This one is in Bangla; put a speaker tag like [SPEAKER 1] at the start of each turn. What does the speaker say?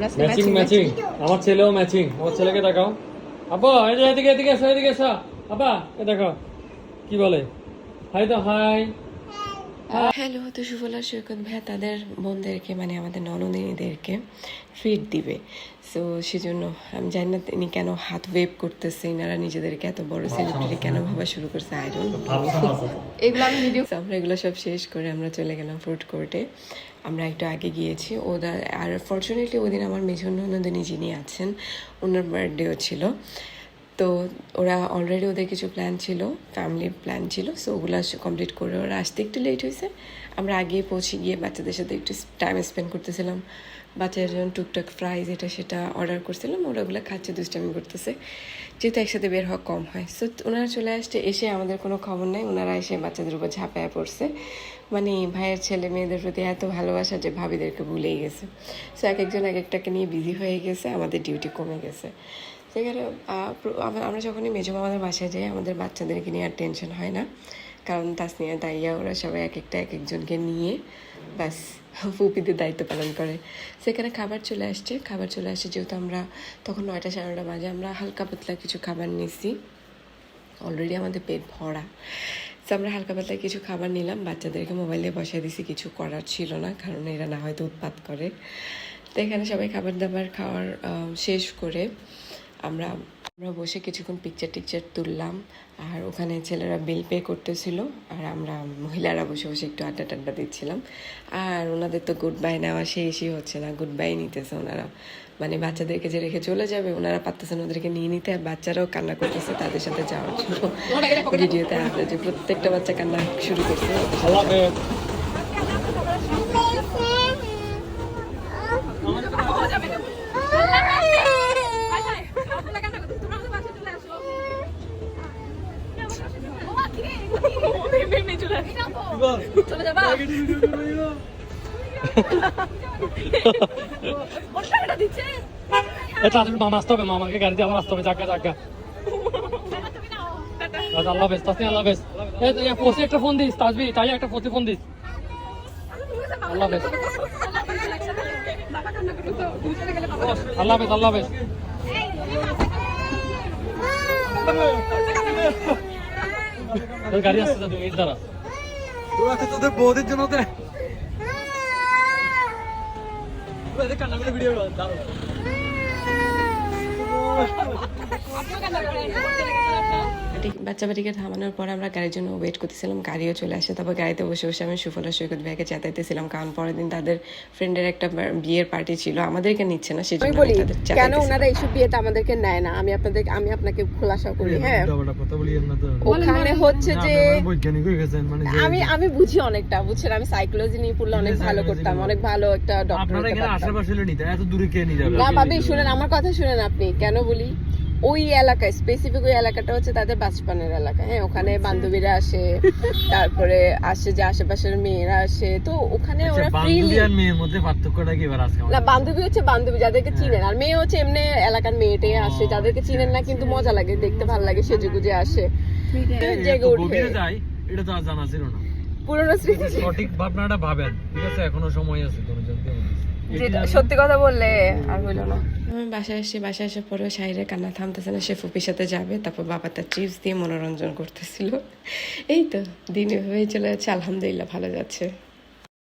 [SPEAKER 1] ম্যাচিং ম্যাচিং আমার ছেলেও ম্যাচিং আমার ছেলেকে দেখাও। আব্বা এই যে এদিকে এদিকে এসো এদিকে এসো। আব্বা এ দেখো। কি বলে? হাই তো হাই
[SPEAKER 2] হ্যালো তো সুফলা সৈকত ভাইয়া তাদের বোনদেরকে মানে আমাদের ননদিনীদেরকে ট্রিট দিবে। সো সেজন্য আমি জানি না তিনি কেন হাত ওয়েভ করতেছে এনারা নিজেদেরকে এত বড় সেলিব্রিটি কেন ভাবা শুরু করছে আই ডোন্ট
[SPEAKER 3] এগুলো আমি ভিডিও
[SPEAKER 2] আমরা এগুলো সব শেষ করে আমরা চলে গেলাম ফুড কোর্টে আমরা একটু আগে গিয়েছি। ওদের আর ফর্চুনেটলি ওই আমার মেজর নন্দিনী যিনি আছেন, ওনার বার্থডেও ছিল। তো ওরা অলরেডি ওদের কিছু প্ল্যান ছিল ফ্যামিলি প্ল্যান ছিল সো ওগুলো কমপ্লিট করে ওরা আসতে একটু লেট হয়েছে। আমরা আগে পৌঁছে গিয়ে বাচ্চাদের সাথে একটু টাইম স্পেন্ড করতেছিলাম। বাচ্চারা যেমন টুকটাক ফ্রাইজ এটা সেটা অর্ডার করছিলাম, ওরা ওগুলো খাচ্ছে, দুষ্টামি করতেছে। যেহেতু একসাথে বের হওয়া কম হয়। সো ওনারা চলে আসছে, এসে আমাদের কোনো খবর নেই। ওনারা এসে বাচ্চাদের উপর ঝাঁপায় পড়ছে। মানে ভাইয়ের ছেলে মেয়েদের প্রতি এত ভালোবাসা যে ভাবিদেরকে ভুলেই গেছে। সো এক একজন এক একটাকে নিয়ে বিজি হয়ে গেছে, আমাদের ডিউটি কমে গেছে। সেখানে আমরা- যখনই মেজো আমাদের বাসায় যাই, আমাদের বাচ্চাদেরকে নিয়ে আর টেনশন হয় না। কারণ তাসনিয়া, দাইয়া, ওরা সবাই এক একটা এক একজনকে নিয়ে ব্যাস ফুপিদের দায়িত্ব পালন করে। সেখানে খাবার চলে আসছে। খাবার চলে আসছে যেহেতু আমরা তখন নয়টা সাড়ে নটা বাজে, আমরা হালকা পাতলা কিছু খাবার নিছি। অলরেডি আমাদের পেট ভরা। তো আমরা হালকা পাতলা কিছু খাবার নিলাম। বাচ্চাদেরকে মোবাইলে বসাই দিছি, কিছু করার ছিল না, কারণ এরা না হয়তো উৎপাত করে। তো এখানে সবাই খাবার দাবার খাওয়ার শেষ করে আমরা আমরা বসে কিছুক্ষণ পিকচার টিকচার তুললাম আর ওখানে ছেলেরা বিল পে করতেছিল আর আমরা মহিলারা বসে বসে একটু আড্ডা টাড্ডা দিচ্ছিলাম। আর ওনাদের তো গুড বাই নেওয়া শেষই হচ্ছে না গুড বাই নিতেছে ওনারা। মানে বাচ্চাদেরকে যে রেখে চলে যাবে ওনারা পারতেছেন ওদেরকে নিয়ে নিতে আর বাচ্চারাও কান্না করতেছে তাদের সাথে যাওয়ার জন্য। ভিডিওতে আসলে যে প্রত্যেকটা বাচ্চা কান্না শুরু করছে
[SPEAKER 1] আল্লাহ হাফেজ
[SPEAKER 3] চলে
[SPEAKER 1] মামা আসতে হবে মামাকে গাড়ি দিয়ে আমার আসতে হবে জাগা জাগা। আচ্ছা, আল্লাহ হাফেজ তাসনি আল্লাহ তো, এই একটা ফোন দিস তাজবি তাই একটা পোস্টে ফোন দিস। আল্লাহ
[SPEAKER 3] বাবা
[SPEAKER 1] আল্লাহ হাফেজ আল্লাহ হাফেজ। গাড়ি আসছে তো এই দ্বারা
[SPEAKER 4] তোরা তো তোদের বৌদির জন্য তো তোরা এদের কান্না করে ভিডিও দাঁড়ো
[SPEAKER 2] বাটি- বাচ্চা বাটিকে থামানোর পর আমরা গাড়ির জন্য ওয়েট করতেছিলাম গাড়িও চলে আসে। তারপর গাড়িতে বসে বসে আমি সুফলা সৈকত ভাইকে চেতাইতেছিলাম কারণ পরের দিন তাদের ফ্রেন্ডের একটা বিয়ের পার্টি ছিল আমাদেরকে নিচ্ছে না সেজন্য
[SPEAKER 5] বলি কেন ওনারা এইসব বিয়েতে আমাদেরকে নেয় না? আমি আপনাদের আমি আপনাকে খোলাসা করি হ্যাঁ?
[SPEAKER 4] ডাবলটা কথা বলি না তো
[SPEAKER 5] ওখানে হচ্ছে যে
[SPEAKER 4] বৈজ্ঞানিক হয়ে গেছেন মানে
[SPEAKER 5] আমি আমি বুঝি অনেকটা বুঝছেন? আমি সাইকোলজি নিয়ে পড়লে অনেক ভালো করতাম অনেক ভালো একটা ডক্টর
[SPEAKER 4] আপনারা এখানে আশেপাশে নিতে এত দূরে কে নিয়ে যাবে?
[SPEAKER 5] না ভাবি শুনেন আমার কথা শুনেন আপনি কেন বলি? ওই এলাকায় স্পেসিফিক ওই এলাকাটা হচ্ছে তাদের বাঁচপানের এলাকা। হ্যাঁ ওখানে বান্ধবীরা আসে তারপরে আসে যে আশেপাশের মেয়েরা আসে তো ওখানে
[SPEAKER 4] আচ্ছা,
[SPEAKER 5] ওরা ফ্রিলি
[SPEAKER 4] আর মেয়ের মধ্যে পার্থক্যটা কি এবার আজকে
[SPEAKER 5] না বান্ধবী হচ্ছে বান্ধবী যাদেরকে
[SPEAKER 4] হ্যাঁ।
[SPEAKER 5] চিনেন। আর মেয়ে হচ্ছে এমনি এলাকার মেয়েটাই আসে যাদেরকে চিনেন না কিন্তু মজা লাগে দেখতে ভালো লাগে সেজে গুজে আসে। জেগে উঠে।
[SPEAKER 4] গভীরে এটা তো আর জানা ছিল না।
[SPEAKER 5] পুরোনো স্মৃতি।
[SPEAKER 4] সঠিক ভাবনাটা ভাবেন ঠিক আছে এখনও সময় আছে কোনো
[SPEAKER 5] সত্যি কথা বললে আর হইল না।
[SPEAKER 2] বাসায় এসে, বাসায় আসার পরেও শাহিরের কান্না থামতেছে না, সে ফুপির সাথে যাবে, তারপর বাবা তার চিপস দিয়ে মনোরঞ্জন করতেছিল। এই তো দিন এভাবেই চলে যাচ্ছে আলহামদুলিল্লাহ ভালো যাচ্ছে।